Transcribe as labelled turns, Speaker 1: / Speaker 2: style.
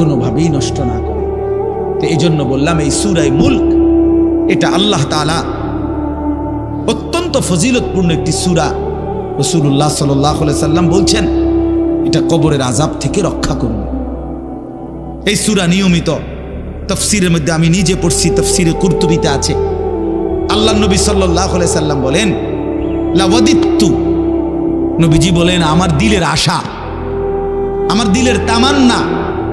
Speaker 1: কোনোভাবেই নষ্ট না করা। তো এই জন্য বললাম, এই সুরাই মুল্ক, এটা আল্লাহ তালা অত্যন্ত ফজিলতপূর্ণ একটি সুরা। রসুল্লাহ সাল্লাহ সাল্লাম বলছেন, এটা কবরের আজাব থেকে রক্ষা করবে এই সুরা নিয়মিত তফসিরের মধ্যে আমি নিজে পড়ছি, তফসিরে কুর্তুবিতে আছে। আল্লাহ নবী সাল্লাহ সাল্লাম বলেন, লাওয়াদিত্তু। নবীজি বলেন, আমার দিলের আশা, আমার দিলের তামান্না